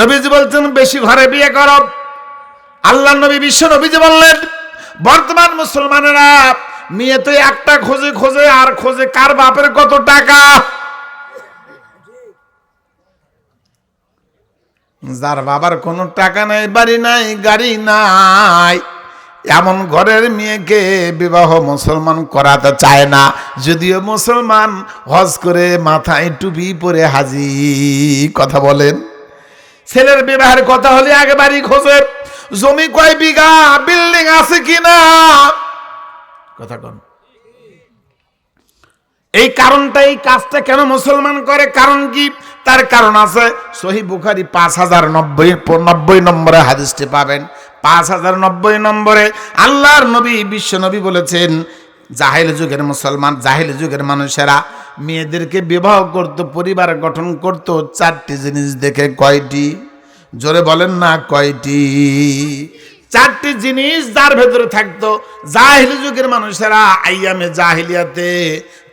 নবীজি বলছেন, বেশি ঘরে বিয়ে করো। আল্লাহ নবী বিশ্ব নবীজি বললেন, বর্তমান মুসলমানেরা মেয়ে তো একটা খোঁজে খোঁজে আর খোঁজে কার বাপের কত টাকা? যার বাবার কোনো টাকা নাই, বাড়ি নাই, গাড়ি নাই, এমন ঘরের মেয়েকে বিবাহ মুসলমান করাতে চায় না। যদিও মুসলমান হজ করে মাথায় টুপি পরে হাজি কথা বলেন। ছেলের বিবাহের কথা হলে আগে বাড়ি খোঁজে জমি কয় বিঘা বিল্ডিং আছে কিনা? কথা কন। এই কারণটা, এই কাজটা কেন মুসলমান করে? কারণ কি? তার কারণ আছে, সহি বুখারি পাঁচ হাজার নব্বই নব্বই নম্বরে হাদিসটি পাবেন। পাঁচ হাজার নব্বই নম্বরে আল্লাহর নবী, বিশ্ব নবী বলেছেন, জাহেল যুগের মুসলমান, জাহেল যুগের মানুষেরা মেয়েদেরকে বিবাহ করত, পরিবার গঠন করত, চারটি জিনিস দেখে কয়টি? জোরে বলেন না কয়টি? চারটি জিনিস যার ভেতরে থাকতো। জাহিলি যুগের মানুষেরা আইয়ামে জাহিলিয়াতে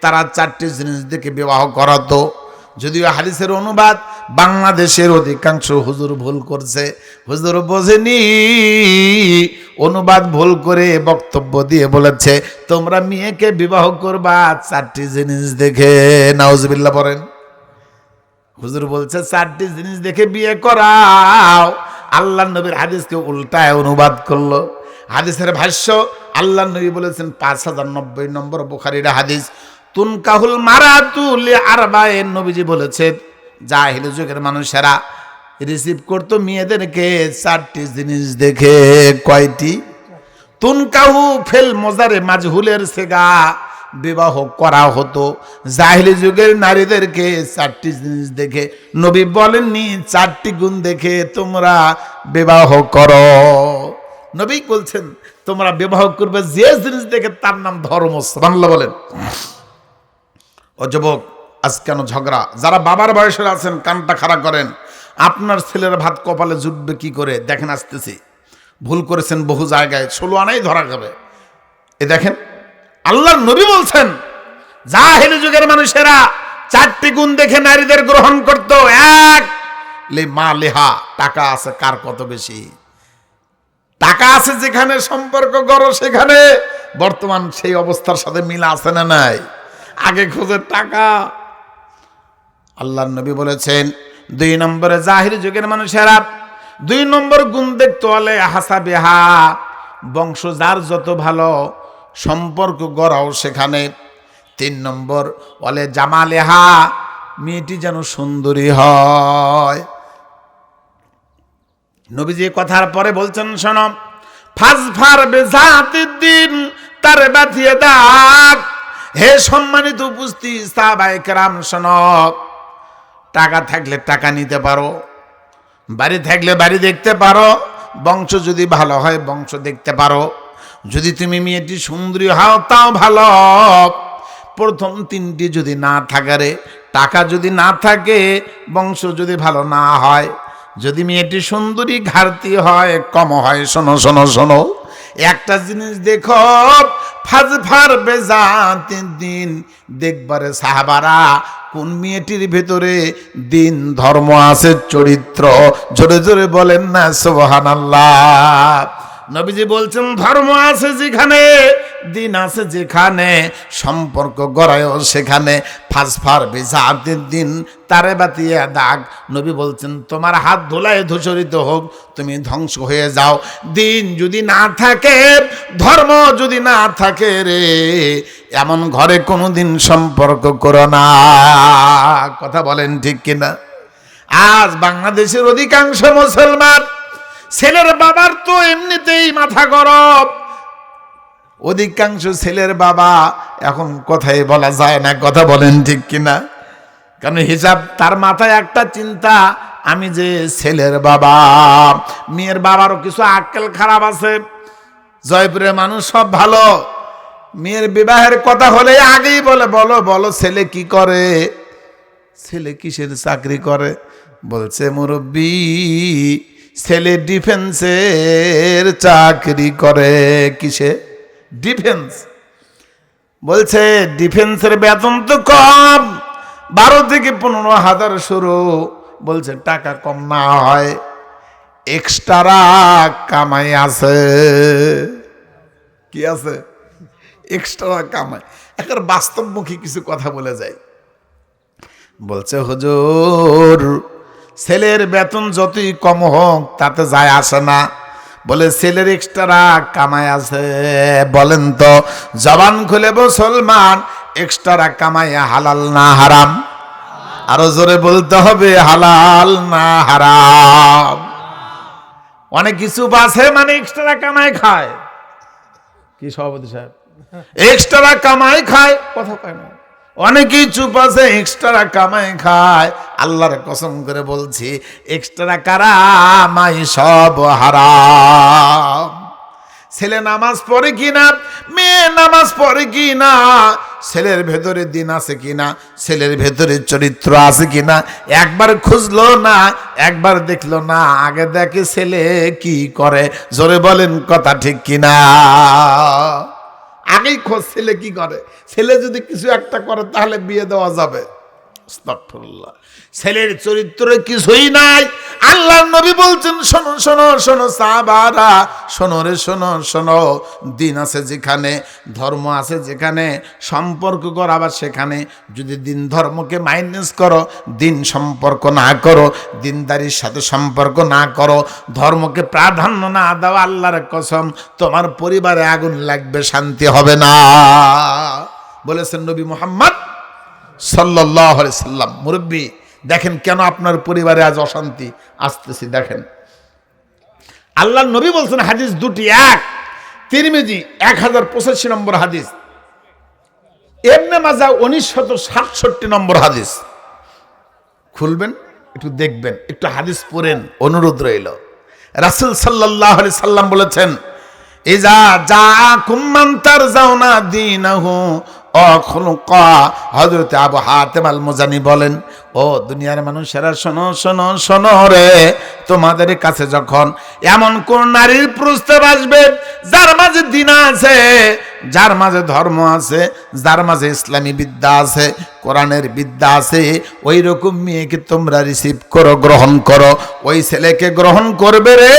তারা চারটি জিনিস দেখে বিবাহ করাতো। যদিও হাদিসের অনুবাদ বাংলাদেশের অধিকাংশ হুজুর ভুল করছে। হুজুর বোঝেনি। অনুবাদ ভুল করে বক্তব্য দিয়ে বলেছে, তোমরা মেয়েকে বিবাহ করবা, চারটি জিনিস দেখে। নাউজবিল্লা পড়েন। হুজুর বলছে, চারটি জিনিস দেখে বিয়ে করাও। আল্লাহ নবীর হাদিসকে উল্টায় অনুবাদ করল। হাদিসের ভাষ্য, আল্লাহ নবী বলেছেন, পাঁচ হাজার নব্বই নম্বর বুখারির হাদিস তুনকাহুল মারাতুল আরবায়ে নবীজি বলেছে, জাহিল যুগের মানুষেরা রিসিভ করতো মেয়েদেরকে চারটি জিনিস দেখে। কয়টি? তুনকাহু ফেল মজারে মাজহুলের সেগা বিবাহ করা হতো। জাহিলি যুগের নারীদেরকে চারটি জিনিস দেখে। নবী বলেননি, চারটি গুণ দেখে তোমরা বিবাহ করো। নবী বলছেন, তোমরা বিবাহ করবে, যে জিনিস দেখে তার নাম ধর্ম বাংলা বলেন। ও যুবক, আজ কেন ঝগড়া? যারা বাবার বয়সের আছেন, কানটা খাড়া করেন। আপনার ছেলের ভাত কপালে জুটবে কি করে? দেখেন, আসতেছি। ভুল করেছেন বহু জায়গায়, ষোলো আনাই ধরা যাবে এ দেখেন আল্লাহ নবী বলছেন, জাহিল যুগের মানুষেরা চারটি গুণ দেখে নারীদের গ্রহণ করত। এক, লে মা লেহা, টাকা আছে কার কত বেশি? টাকা আছে যেখানে, সম্পর্ক করো সেখানে। বর্তমান সেই অবস্থার সাথে মিল আছে না নাই? আগে খোঁজে টাকা। আল্লাহ নবী বলেছেন, দুই নম্বরে জাহির যুগের মানুষেরা, দুই নম্বর গুণ দেখতে হলে হাসা বেহা বংশ যার যত ভালো, সম্পর্ক গড়াও সেখানে। তিন নম্বর বলে জামালেহা, মেয়েটি যেন সুন্দরী হয়। নবীজি কথার পরে বলছেন, শোনো, ফাজফার বেজাতির দিন তার বাঁধিয়ে দাগ। হে সম্মানিত উপস্থিত সাহাবাই কেরাম শোনক টাকা থাকলে টাকা নিতে পারো, বাড়ি থাকলে বাড়ি দেখতে পারো, বংশ যদি ভালো হয় বংশ দেখতে পারো। যদি তুমি মেয়েটি সুন্দরী হও, তাও ভালো। প্রথম তিনটি যদি না থাকারে টাকা যদি না থাকে, বংশ যদি ভালো না হয়, যদি মেয়েটি সুন্দরী, ঘাটতি হয়, কম হয়, শোনো শোনো শোনো। একটা জিনিস দেখো, ফাজ ফার বেজাতিন দিন। দেখবার সাহাবারা, কোন মেয়েটির ভেতরে দিন ধর্ম আছে, চরিত্র? জোরে জোরে বলেন না সোহান আল্লাহ নবীজি বলছেন, ধর্ম আছে যেখানে দিন আছে যেখানে সম্পর্ক গড়ায়ও সেখানে ফাসফার বেজাতের দিন তারে বাতিয়ে দাগ। নবী বলছেন, তোমার হাত ধুলায় ধূসরিত হোক, তুমি ধ্বংস হয়ে যাও। দিন যদি না থাকে, ধর্ম যদি না থাকে রে, এমন ঘরে কোনোদিন সম্পর্ক করো না। কথা বলেন ঠিক কিনা? আজ বাংলাদেশের অধিকাংশ মুসলমান, ছেলের বাবার তো এমনিতেই মাথা গরম। অধিকাংশ ছেলের বাবা এখন কথাই বলা যায় না, কথা বলেন ঠিক কিনা? কারণ হিসাব, তার মাথায় একটা চিন্তা, আমি যে ছেলের বাবা, মেয়ের বাবারও কিছু আক্কেল খারাপ আছে, জয়পুরের মানুষ সব ভালো, মেয়ের বিবাহের কথা হলে আগেই বলে, বলো বলো, ছেলে কি করে? ছেলে কিসের চাকরি করে? বলছে, মুরব্বী, ছেলে ডিফেন্সের চাকরি করে কিসে? ডিফেন্স বলছে ডিফেন্সের বেতন তো কম। বারো থেকে পনেরো হাজার শুরু। বলছে, টাকা কম না হয় এক্সট্রা কামাই আছে। কি আছে? এক্সট্রা কামাই। এখন বাস্তবমুখী কিছু কথা বলে যায় বলছে, হুজুর, ছেলের বেতন যতই কম হোক, তাতে যায় আসে না। বলে ছেলের এক্সট্রা কামাই আছে। বলেন তো জবান খুলে মুসলমান এক্সট্রা কামাই হালাল না হারাম? আরও জোরে বলতে হবে হালাল না হারাম। অনেক কিছু বাসে মানে এক্সট্রা কামাই খায়। কি সভাপতি সাহেব? এক্সট্রা কামাই খায় কথা কয় না। অনেকেই চুপ আছে এক্সট্রা কামাই খায়। আল্লাহর কসম করে বলছি এক্সট্রা কারামাই সব হারাম। ছেলে নামাজ পড়ে কিনা, মেয়ে নামাজ পড়ে কিনা, ছেলের ভেতরে দিন আছে কিনা, ছেলের ভেতরে চরিত্র আছে কিনা, একবার খুঁজলো না, একবার দেখল না, আগে দেখে ছেলে কি করে, জোরে বলেন কথা ঠিক কিনা। আগেই খোঁজ, ছেলে কি করে? ছেলে যদি কিছু একটা করে, তাহলে বিয়ে দেওয়া যাবে। ছেলের চরিত্রে কিছুই নাই আল্লাহ নবী বলছেন, শোনো শোনো শোনো সাহাবারা, শোনো রে, শোনো শোনো, দিন আছে যেখানে, ধর্ম আছে যেখানে, সম্পর্ক কর আবার সেখানে। যদি দিন ধর্মকে মাইনাস করো, দিন সম্পর্ক না করো, দিনদারির সাথে সম্পর্ক না করো, ধর্মকে প্রাধান্য না দাও, আল্লাহর কসম, তোমার পরিবারে আগুন লাগবে, শান্তি হবে না। বলেছেন নবী মোহাম্মদ সাল্লাহ সাল্লাম। মুরব্বী দেখেন কেন আপনার পরিবারে আজ অশান্তি? আসতেছি, দেখেন। আল্লাহ নবী বলছেন, হাদিস দুটি, এক, তিরমিজি, এক হাজার পঁচাশি নম্বর হাদিস। এমনে মাজা উনিশশত সাতষট্টি নম্বর হাদিস। খুলবেন, একটু দেখবেন, একটু হাদিস পড়েন, অনুরোধ রইল। রাসুল সাল্লাহ সাল্লাম বলেছেন, ইজা যা কুম্মান্তার যাও না দিন হজরত আবু হাতেম আল মোজানি বলেন, ও দুনিয়ার মানুষেরা, শোনো শোনো শোনো রে, তোমাদের কাছে যখন এমন কোন নারীর প্রস্তাব আসবে, যার মাঝে দিন আছে, যার মাঝে ধর্ম আছে, যার মাঝে ইসলামী বিদ্যা আছে, কোরআনের বিদ্যা আছে ওই রকম মেয়েকে তোমরা রিসিভ করো, গ্রহণ করো। ওই ছেলেকে গ্রহণ করবে রে,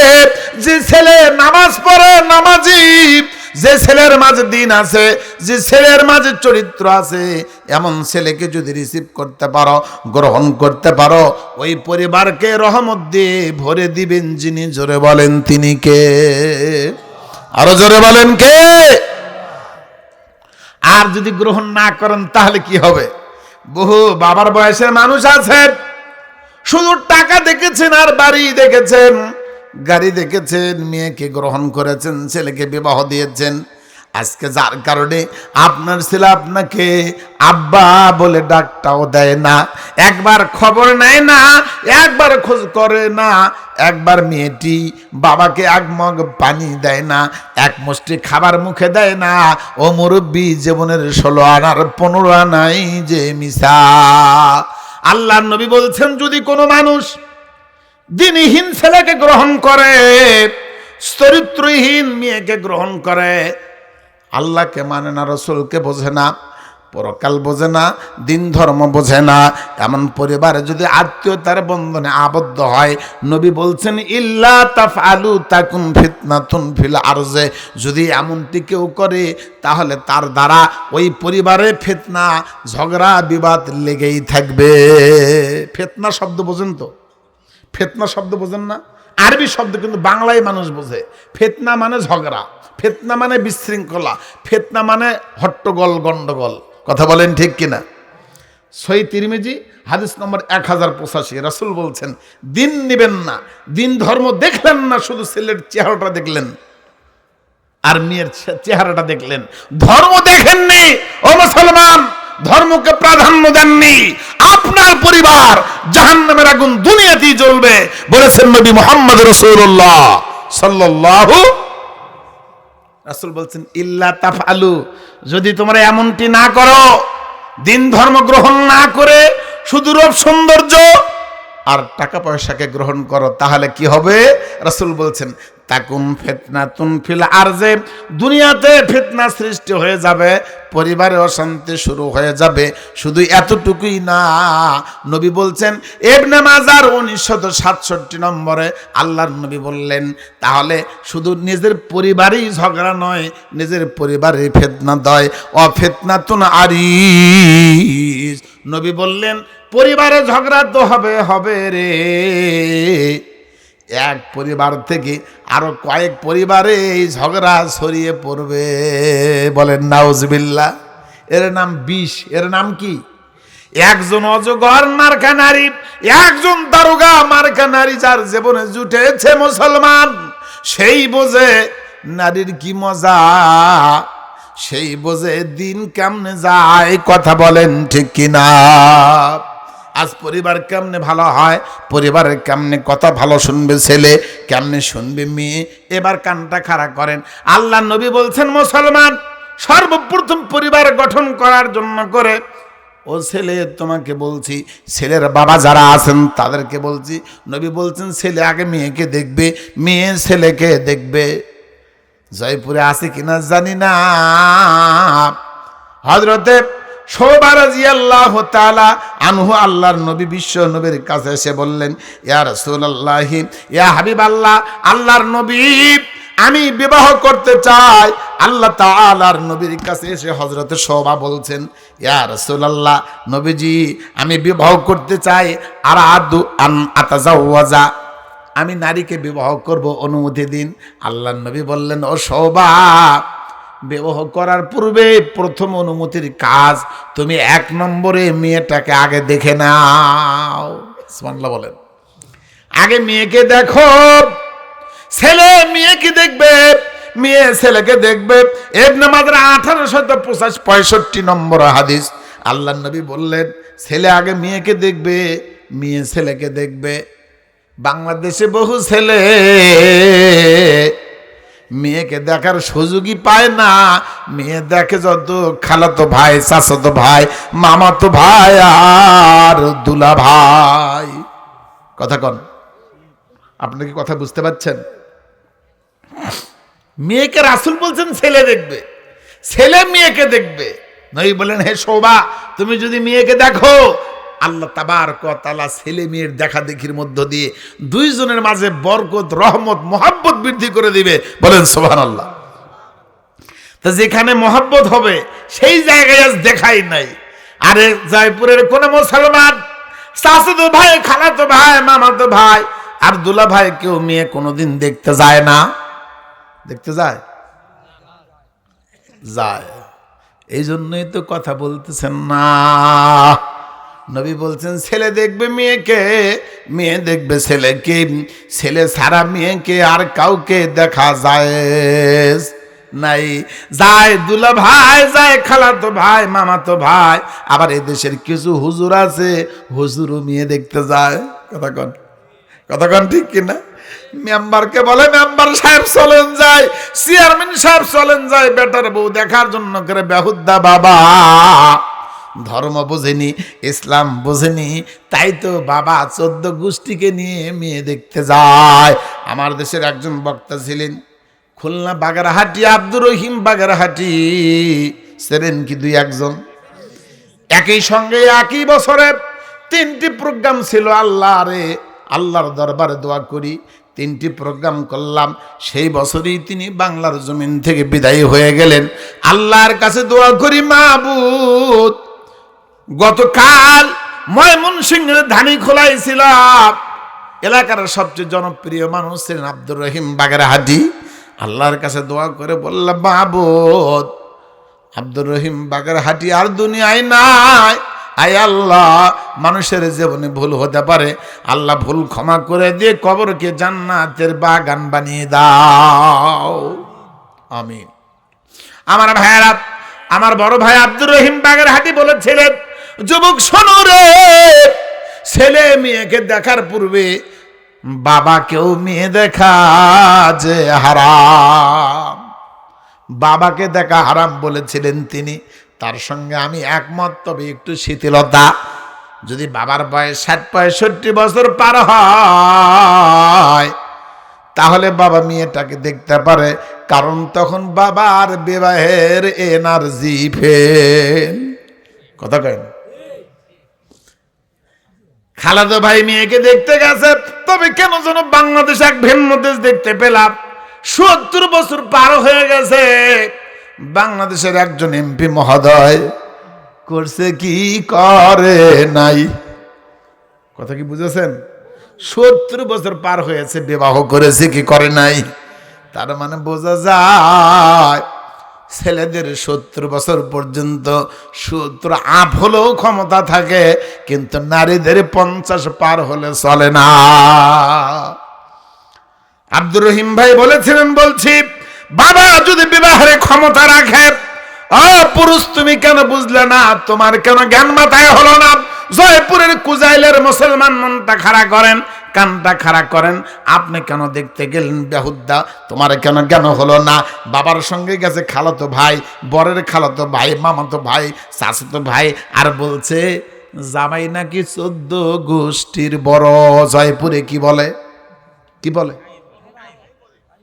যে ছেলে নামাজ পড়ে, নামাজি যে ছেলের মাঝে দিন আছে, যে ছেলের মাঝে চরিত্র আছে, এমন ছেলেকে যদি রিসিভ করতে পারো, গ্রহণ করতে পারো, ওই পরিবারকে রহমত দিয়ে ভরে দিবেন যিনি, জোরে বলেন তিনি কে? আরও জোরে বলেন কে? আর যদি গ্রহণ না করেন, তাহলে কি হবে? বহু বাবার বয়সের মানুষ আছেন, শুধু টাকা দেখেছেন আর বাড়ি দেখেছেন। গাড়ি দেখেছেন, মেয়েকে গ্রহণ করেছেন, ছেলেকে বিবাহ দিয়েছেন। আজকে যার কারণে আপনার ছেলে আপনাকে আব্বা বলে ডাকটাও দেয় না, একবার খবর নেয় না, একবার খোঁজ করে না, একবার মেয়েটি বাবাকে এক মগ পানি দেয় না, এক মুষ্টি খাবার মুখে দেয় না। ও মুরব্বী, জীবনের ষোলো আনার পনেরো আনাই যে মিশা। আল্লাহ নবী বলছেন, যদি কোনো মানুষ দিনহীন ছেলেকে গ্রহণ করে, চরিত্রহীন মেয়েকে গ্রহণ করে। আল্লাহকে মানে না, রসুলকে বোঝে না, পরকাল বোঝে না, দিন ধর্ম বোঝে না। এমন পরিবারে যদি আত্মীয়তার বন্ধনে আবদ্ধ হয়, নবী বলছেন, ইল্লা তাফ আলু তাকুন ফিতনাতুন ফিল আরজে। যদি এমনটি কেউ করে, তাহলে তার দ্বারা ওই পরিবারে ফিতনা, ঝগড়া, বিবাদ লেগেই থাকবে। ফেতনা শব্দ বোঝেন তো? ফেতনা শব্দ বোঝেন না? আরবি শব্দ কিন্তু বাংলায় মানুষ বোঝে। ফেতনা মানে ঝগড়া। ফেতনা মানে বিশৃঙ্খলা। ফেতনা মানে হট্টগোল, গন্ডগোল। কথা বলেন ঠিক কিনা? সই তিরমিজি, হাদিস নম্বর এক হাজার পঁচাশি। রাসুল বলছেন, দিন নিবেন না। দিন ধর্ম দেখলেন না, শুধু ছেলের চেহারাটা দেখলেন। আর মেয়ের চেহারাটা দেখলেন। ধর্ম দেখেননি, ও মুসলমান! ধর্মকে প্রাধান্য দেননি। আপনার পরিবার জাহান নামের আগুন দুনিয়াতেই জ্বলবে, বলেছেন নবী মোহাম্মদ রসুল্লাহ সাল্লাহ রাসুল বলছেন, ইল্লা তাফালু যদি তোমরা এমনটি না করো, দিন ধর্ম গ্রহণ না করে শুধু সৌন্দর্য আর টাকা পয়সাকে গ্রহণ করো, তাহলে কি হবে? রাসূল বলছেন, তাকুম ফেতনা তুন ফিল আর যে দুনিয়াতে ফিতনা সৃষ্টি হয়ে যাবে, পরিবারে অশান্তি শুরু হয়ে যাবে, শুধু এতটুকুই না। নবী বলছেন এবনে মাজার উনিশশত সাতষট্টি নম্বরে আল্লাহর নবী বললেন, তাহলে শুধু নিজের পরিবারেই ঝগড়া নয়, নিজের পরিবারে ফেতনা দয়। অফেতনা তুন আরিস নবী বললেন, পরিবারে ঝগড়া তো হবে হবে রে। এক পরিবার থেকে আরও কয়েক পরিবারে এই ঝগড়া ছড়িয়ে পড়বে। বলেন নাউজবিল্লা এর নাম বিষ, এর নাম কি? একজন অজগর মার্কা নারী, একজন দারোগা মার্কা নারী যার জীবনে জুটেছে মুসলমান, সেই বোঝে নারীর কি মজা। সেই বোঝে দিন কেমনে যায়, কথা বলেন ঠিক কিনা? আজ পরিবার কেমনে ভালো হয় পরিবারের কেমনে কথা ভালো শুনবে ছেলে, কেমনে শুনবে মেয়ে? এবার কানটা খাড়া করেন। আল্লাহ নবী বলছেন, মুসলমান, সর্বপ্রথম পরিবার গঠন করার জন্য করে, ও ছেলে তোমাকে বলছি, ছেলের বাবা যারা আছেন তাদেরকে বলছি, নবী বলছেন, ছেলে আগে মেয়েকে দেখবে, মেয়ে ছেলেকে দেখবে। জয়পুরে আছে কিনা জানি না। হজরতে আল্লাহ তালা আনহু আল্লাহর নবী, বিশ্ব নবীর কাছে এসে বললেন, ইয়া রসুল্লাহ ইয়া হাবিব আল্লাহ আল্লাহর নবী, আমি বিবাহ করতে চাই। আল্লাহ তাআলার নবীর কাছে এসে হজরতে শোভা বলছেন, ইয়া রসুল্লাহ নবীজি, আমি বিবাহ করতে চাই। আর আদু আন আতাজাওয়াজা। আমি নারীকে বিবাহ করব অনুমতি দিন। আল্লাহ নবী বললেন, ও শোভা, বিবাহ করার পূর্বে প্রথম অনুমতির কাজ, তুমি এক নম্বরে মেয়েটাকে আগে দেখে নাও। সুবহানাল্লাহ বলেন। আগে মেয়েকে দেখো, ছেলে মেয়েকে দেখবে, মেয়ে ছেলেকে দেখবে। এবনে মাদ্র আঠারোশো পঁচাশ পঁয়ষট্টি নম্বর হাদিস। আল্লাহ নবী বললেন, ছেলে আগে মেয়েকে দেখবে, মেয়ে ছেলেকে দেখবে। বাংলাদেশে বহু ছেলে মেয়েকে দেখার সুযোগই পায় না। মেয়ে দেখে যত খালাতো ভাই, চাচাতো ভাই, মামাতো ভাই আর দুলা ভাই। কথা কন, আপনি কি কথা বুঝতে পারছেন? মেয়েকে রাসুল বলছেন, ছেলে দেখবে। ছেলে মেয়েকে দেখবে। নই বলেন হে শোভা, তুমি যদি মেয়েকে দেখো আল্লাহ তাবার তালা ছেলে মেয়ের দেখা দেখির মধ্য দিয়ে দুইজনের মাঝে বরকত, রহমত, মোহাব্বত বৃদ্ধি করে দিবে। বলেন সোহান আল্লাহ তা যেখানে মহাব্বত হবে, সেই জায়গায় আজ দেখাই নাই। আরে জয়পুরের কোন মুসলমান চাচাতো ভাই, খালাতো ভাই, মামাতো ভাই আর দুলা ভাই কেউ মেয়ে কোনোদিন দেখতে যায় না? দেখতে যায়? যায়। এই জন্যই তো কথা বলতেছেন না। নবী বলছেন, ছেলে দেখবে মেয়েকে, মেয়ে দেখবে ছেলেকে, ছেলে সারা মেয়েকে আর কাউকে দেখা যায় নাই। যায় দুলা ভাই, যায় খালা তো ভাই, মামাতো ভাই, আবার এদেশের কিছু হুজুর আছে, হুজুরও মেয়ে দেখতে যায়। কথা কন কথা কন ঠিক কিনা? মেম্বারকে বলে, মেম্বার সাহেব চলেন যায় চেয়ারম্যান সাহেব চলেন যায় বেটার বউ দেখার জন্য করে বেহুদ্দা বাবা। ধর্ম বোঝেনি, ইসলাম বোঝেনি, তাই তো বাবা চোদ্দ গোষ্ঠীকে নিয়ে মেয়ে দেখতে যায়। আমার দেশের একজন বক্তা ছিলেন, খুলনা বাগেরহাটি, আব্দুর রহিম বাগেরহাটি। সেরেন কি দুই একজন? একই সঙ্গে একই বছরে তিনটি প্রোগ্রাম ছিল আল্লাহ রে আল্লাহর দরবারে দোয়া করি, তিনটি প্রোগ্রাম করলাম। সেই বছরই তিনি বাংলার জমিন থেকে বিদায়ী হয়ে গেলেন। আল্লাহর কাছে দোয়া করি মাহবুদ গতকাল ময়মনসিংহের ধানি খোলাই খোলাইছিলাম এলাকার সবচেয়ে জনপ্রিয় মানুষ ছিলেন আব্দুর রহিম বাগেরহাটি। আল্লাহর কাছে দোয়া করে বললাম মাহবুদ আব্দুর রহিম বাগেরহাটি আর দুনিয়ায় নাই। আয় আল্লাহ, মানুষের জীবনে ভুল হতে পারে। আল্লাহ ভুল ক্ষমা করে দিয়ে কবরকে জান্নাতের বাগান বানিয়ে দাও। আমিন। আমার ভাইয়েরা, আমার বড় ভাই আব্দুর রহিম বাগের হাটি বলেছিলেন যুবক, শোনো রে। ছেলে মেয়েকে দেখার পূর্বে বাবাকেও মেয়ে দেখা যে হারাম। বাবাকে দেখা হারাম বলেছিলেন তিনি। তার সঙ্গে আমি একমত, তবে একটু শিথিলতা। যদি বাবার বয়স ষাট, পঁয়ষট্টি বছর পার হয়, তাহলে বাবা মেয়েটাকে দেখতে পারে। কারণ তখন বাবার বিবাহের এনার্জি ফেল। কথা কেন খালাদো ভাই মেয়েকে দেখতে গেছে, তবে কেন যেন বাংলাদেশ এক ভিন্ন দেশ দেখতে পেলাম। সত্তর বছর পার হয়ে গেছে, বাংলাদেশের একজন এমপি মহোদয় করছে কি করে নাই? কথা কি বুঝেছেন? সত্তর বছর পার হয়েছে, বিবাহ করেছে কি করে নাই? তার মানে বোঝা যায় ছেলেদের সত্তর বছর পর্যন্ত সত্তর আপ হলেও ক্ষমতা থাকে, কিন্তু নারীদের পঞ্চাশ পার হলে চলে না। আব্দুর রহিম ভাই বলেছিলেন, বলছি, বাবা, যদি বিবাহের ক্ষমতা রাখে পুরুষ তুমি কেন বুঝলে না? তোমার কেন জ্ঞান মাথায় হলো না? জয়পুরের কুজাইলের মুসলমান মনটা খাড়া করেন কানটা খাড়া করেন, আপনি কেন দেখতে গেলেন বেহুদ্দা তোমার কেন জ্ঞান হলো না? বাবার সঙ্গে গেছে খালাতো ভাই, বরের খালাতো ভাই, মামাতো ভাই চাচাতো ভাই, আর বলছে, জামাই নাকি চোদ্দ গোষ্ঠীর বড় জয়পুরে কি বলে? কি বলে?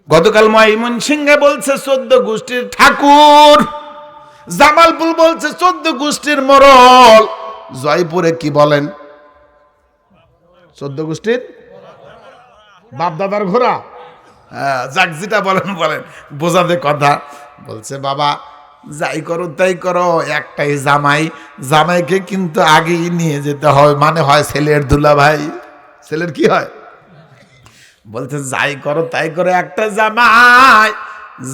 গতকাল ময়মন সিংহে বলছে, চোদ্দ গোষ্ঠীর ঠাকুর। জামালপুর বলছে, চোদ্দ গোষ্ঠীর মরল। জয়পুরে কি বলেন? চোদ্দ গোষ্ঠীর বাপদাদার ঘোড়া? হ্যাঁ যাক, যেটা বলেন বলেন। বোঝাবে কথা। বলছে, বাবা, যাই করো, তাই করো, একটাই জামাই। জামাইকে কিন্তু আগেই নিয়ে যেতে হয়। মানে হয় ছেলের দুলা ভাই ছেলের কি হয়? বলছে, যাই করো, তাই করো, একটা জামাই।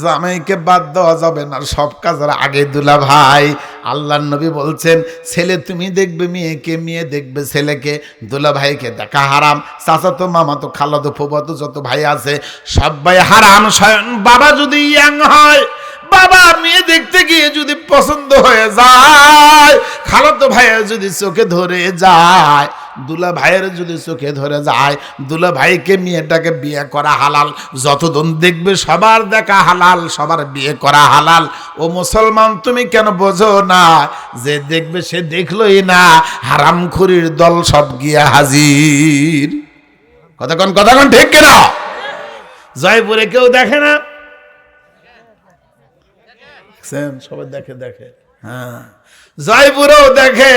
জামাইকে বাদ দেওয়া যাবে না সব কাজের আগে দুলা ভাই। আল্লাহ নবী বলছেন, ছেলে তুমি দেখবে মেয়েকে, মেয়ে দেখবে ছেলেকে, দুলা ভাইকে দেখা হারাম। চাচা তো, মামা তো খালা তো ফুবা তো, যত ভাই আছে, সবাই হারাম স্বয়ং। বাবা যদি ইয়াং হয়, বাবা মেয়ে দেখতে গিয়ে যদি পছন্দ হয়ে যায়, খালাতো ভাইয়া যদি চোখে ধরে যায় দুলা ভাইয়ের যদি চোখে ধরে যায়, দুলা ভাইকে মেয়েটাকে বিয়ে করা হালাল। যতদিন দেখবে সবার দেখা হালাল, সবার বিয়ে করা হালাল। ও মুসলমান, তুমি কেন বোঝো না? যে দেখবে সে দেখলোই না, হারামখুরির দল সব গিয়া হাজির। কতক্ষণ কতক্ষণ ঠিক কেনা? জয়পুরে কেউ দেখে না? সবাই দেখে দেখে। হ্যাঁ জয়পুরেও দেখে।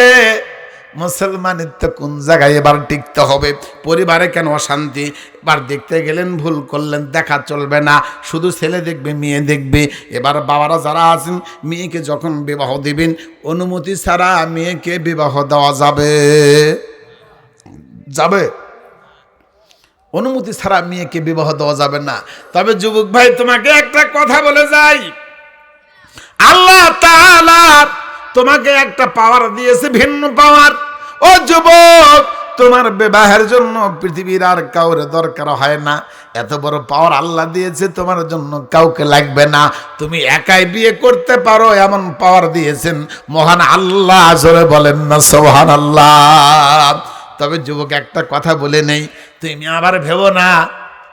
মুসলমানের তো কোন জায়গায় এবার টিকতে হবে? পরিবারে কেন অশান্তি? এবার দেখতে গেলেন, ভুল করলেন, দেখা চলবে না। শুধু ছেলে দেখবে, মেয়ে দেখবে। এবার বাবারা যারা আছেন, মেয়েকে যখন বিবাহ দিবেন, অনুমতি ছাড়া মেয়েকে বিবাহ দেওয়া যাবে। যাবে? অনুমতি ছাড়া মেয়েকে বিবাহ দেওয়া যাবে না। তবে যুবক ভাই, তোমাকে একটা কথা বলে যাই। আল্লাহ তাআলা তোমাকে একটা পাওয়ার দিয়েছে, ভিন্ন পাওয়ার ও যুবক, তোমার বিবাহের জন্য পৃথিবীর আর কাউরে দরকার হয় না। এত বড় পাওয়ার আল্লাহ দিয়েছে, তোমার জন্য কাউকে লাগবে না। তুমি একাই বিয়ে করতে পারো, এমন পাওয়ার দিয়েছেন। মহান আল্লাহ, জোরে বলেন না সোহান আল্লাহ তবে যুবক, একটা কথা বলে নেই। তুমি আবার ভেবো না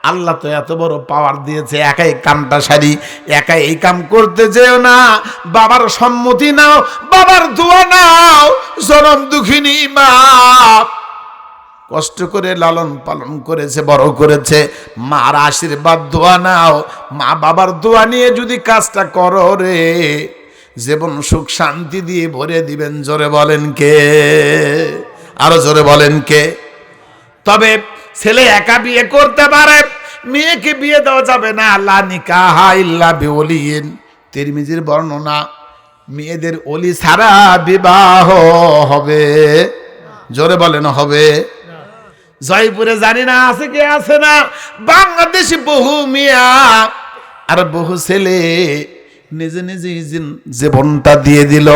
আল্লাহ তো এত বড় পাওয়ার দিয়েছে, একাই কামটা সারি, একাই এই কাম করতে যেও না। বাবার সম্মতি নাও, বাবার দোয়া নাও, জনম দুঃখিনী মা। কষ্ট করে লালন পালন করেছে, বড় করেছে, মার আশীর্বাদ দোয়া নাও, মা বাবার দোয়া নিয়ে যদি কাজটা করো রে, জীবন সুখ শান্তি দিয়ে ভরে দিবেন, জোরে বলেন কে? আরও জোরে বলেন কে? তবে ছেলে একা বিয়ে করতে পারে, মেয়েকে বিয়ে দেওয়া যাবে না। আল্লাহ নিকাহা ইল্লা বিওলিন। তিরমিজির বর্ণনা, মেয়েদের অলি ছাড়া বিবাহ হবে। জোরে বলেন, হবে। জয়পুরে জানি না, আছে কি, আছে না। বাংলাদেশি বহু মিয়া আর বহু ছেলে নিজে নিজে জীবনটা দিয়ে দিল,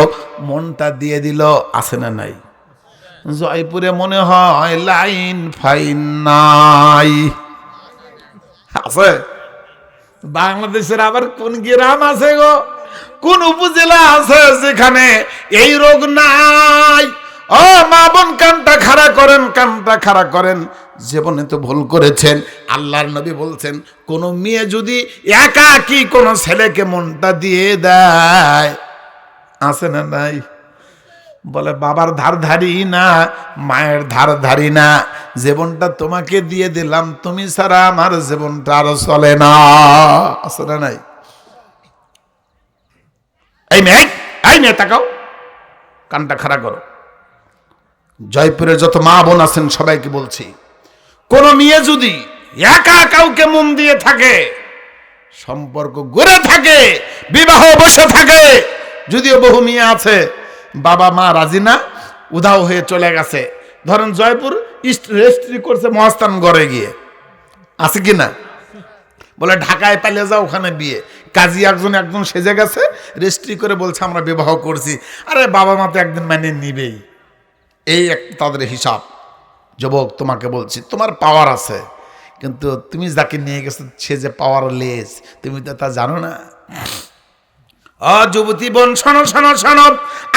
মনটা দিয়ে দিল, আছে না নাই? জয়পুরে মনে হয় লাইন ফাইন নাই। আছে? বাংলাদেশের আবার কোন গ্রাম আছে গো? কোন উপজেলা আছে যেখানে এই রোগ নাই? ও মা বোন কানটা খাড়া করেন কানটা খাড়া করেন। জীবনে তো ভুল করেছেন। আল্লাহর নবী বলছেন কোন মেয়ে যদি একা কি কোন ছেলেকে মনটা দিয়ে দেয় আছে না নাই? বলে, বাবার ধার ধারি না, মায়ের ধার ধারি না। জীবনটা তোমাকে দিয়ে দিলাম, তুমি ছাড়া আমার জীবনটা আরও চলে না। আসলে নাই? এই মেয়ে এই মেয়ে তাকাও, কানটা খাড়া করো। জয়পুরের যত মা বোন আছেন, সবাইকে বলছি, কোন মেয়ে যদি একা কাউকে মন দিয়ে থাকে, সম্পর্ক গড়ে থাকে, বিবাহ বসে থাকে, যদিও বহু মেয়ে আছে বাবা মা রাজি না, উধাও হয়ে চলে গেছে। ধরেন জয়পুর ইস্ট রেজিস্ট্রি করছে মহাস্থান গড়ে গিয়ে। আছে কি না? বলে ঢাকায় পালিয়ে যাও ওখানে বিয়ে। কাজী একজন একজন সেজে গেছে রেজিস্ট্রি করে বলছে, আমরা বিবাহ করছি। আরে বাবা মা তো একদিন মানে নিবেই। এই এক তাদের হিসাব। যুবক, তোমাকে বলছি, তোমার পাওয়ার আছে। কিন্তু তুমি যাকে নিয়ে গেছো, সে যে পাওয়ার লেস তুমি তো তা জানো না। যুবতী বোন, শোনো শোনো শোনো।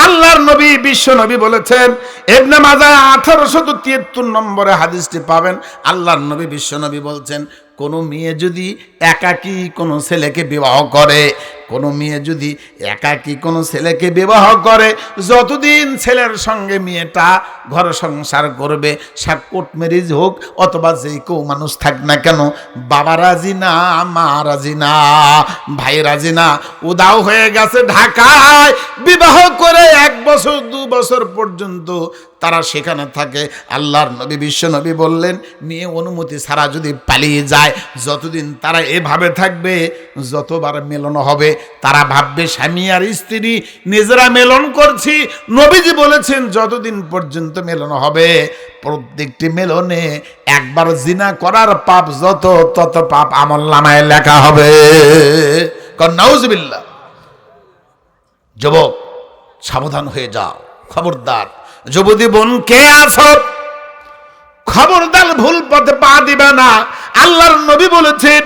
আল্লাহর নবী, বিশ্ব নবী বলেছেন এবনে মাজা আঠারোশত তিয়াত্তর নম্বরে হাদিসটি পাবেন। আল্লাহর নবী, বিশ্ব নবী বলছেন কোনো মেয়ে যদি একাকী কোনো ছেলেকে বিবাহ করে, কোনো মেয়ে যদি একাকী কোনো ছেলেকে বিবাহ করে, যতদিন ছেলের সঙ্গে মেয়েটা ঘর সংসার করবে সে কোর্ট ম্যারেজ হোক, অথবা যে কেউ মানুষ থাক না কেন, বাবা রাজি না, মা রাজি না, ভাই রাজি না, উদাও হয়ে গেছে ঢাকায়, বিবাহ করে এক বছর, দু বছর পর্যন্ত তারা সেখানে থাকে। আল্লাহর নবী, বিশ্ব নবী বললেন, মেয়ে অনুমতি ছাড়া যদি পালিয়ে যায় যতদিন তারা এভাবে থাকবে, যতবার মেলন হবে, তারা ভাববে, স্বামী আর স্ত্রী, নিজেরা মেলন করছি। নবীজি বলেছেন, যতদিন পর্যন্ত মেলন হবে, প্রত্যেকটি মেলনে একবার জিনা করার পাপ যত, তত পাপ আমল নামায় লেখা হবে। নাউজবিল্লা যুবক, সাবধান হয়ে যাও, খবরদার। যুবতী বোন, কে আছো? খবরদার ভুল পথে পা দিবে না। আল্লাহর নবী বলেছেন,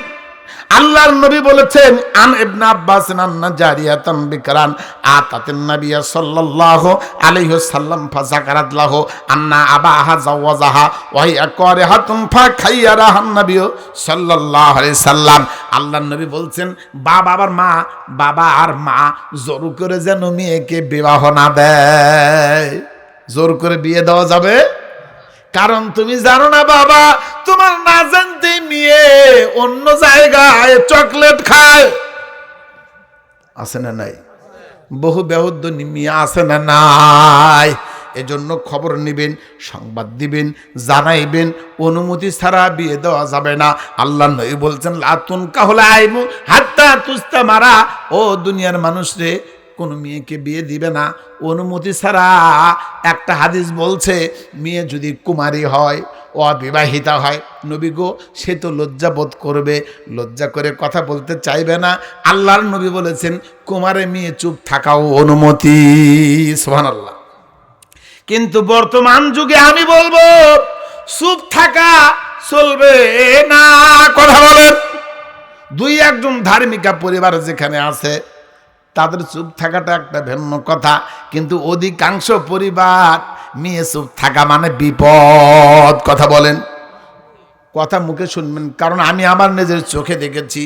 আল্লাহর নবী বলেছেন, আন ইবনে আব্বাস আন্না জারিয়াতান বিকরান, আতাতিন নবিয়া সাল্লাল্লাহু আলাইহি সাল্লাম ফাযাকারাত লাহু, আন্না আবাহা জাওয়াজাহা ওয়া হিয়া কারিহাতুন ফা খাইয়ারাহান নবী সাল্লাল্লাহু আলাইহি সাল্লাম আল্লাহর নবী বলছেন, বাবা আবার মা, বাবা আর মা, জোর করে যেন মেয়েকে বিবাহ না দেয়। জোর করে বিয়ে দেওয়া যাবে? কারণ তুমি জানো না বাবা, তোমার না জানতে মেয়ে অন্য জায়গায় চকলেট খায়। আছে না নাই? বহু বেহদ্দ মেয়ে আছে না নাই? এজন্য খবর নেবেন, সংবাদ দিবেন, জানাইবেন, অনুমতি ছাড়া বিয়ে দেওয়া যাবে না। আল্লাহ নই বলছেন, লাতুন কাহলে আইমু হাত্তা তুস্তা মারা ও দুনিয়ার মানুষ রে কোনো মেয়েকে বিয়ে দিবে না। অনুমতি ছাড়া একটা হাদিস বলছে, মেয়ে যদি কুমারী হয়, অবিবাহিতা হয়, নবী গো, সে তো লজ্জা বোধ করবে। লজ্জা করে কথা বলতে চাইবে না। আল্লাহর নবী বলেছেন কুমারে মেয়ে চুপ থাকাও অনুমতি। সোহান আল্লাহ কিন্তু বর্তমান যুগে আমি বলব, চুপ থাকা চলবে না। কথা বলেন। দুই একজন ধার্মিকা পরিবার যেখানে আছে তাদের চুপ থাকাটা একটা ভিন্ন কথা, কিন্তু অধিকাংশ পরিবার মেয়ে চুপ থাকা মানে বিপদ, কথা বলেন। কথা মুখে শুনবেন, কারণ আমি আমার নিজের চোখে দেখেছি।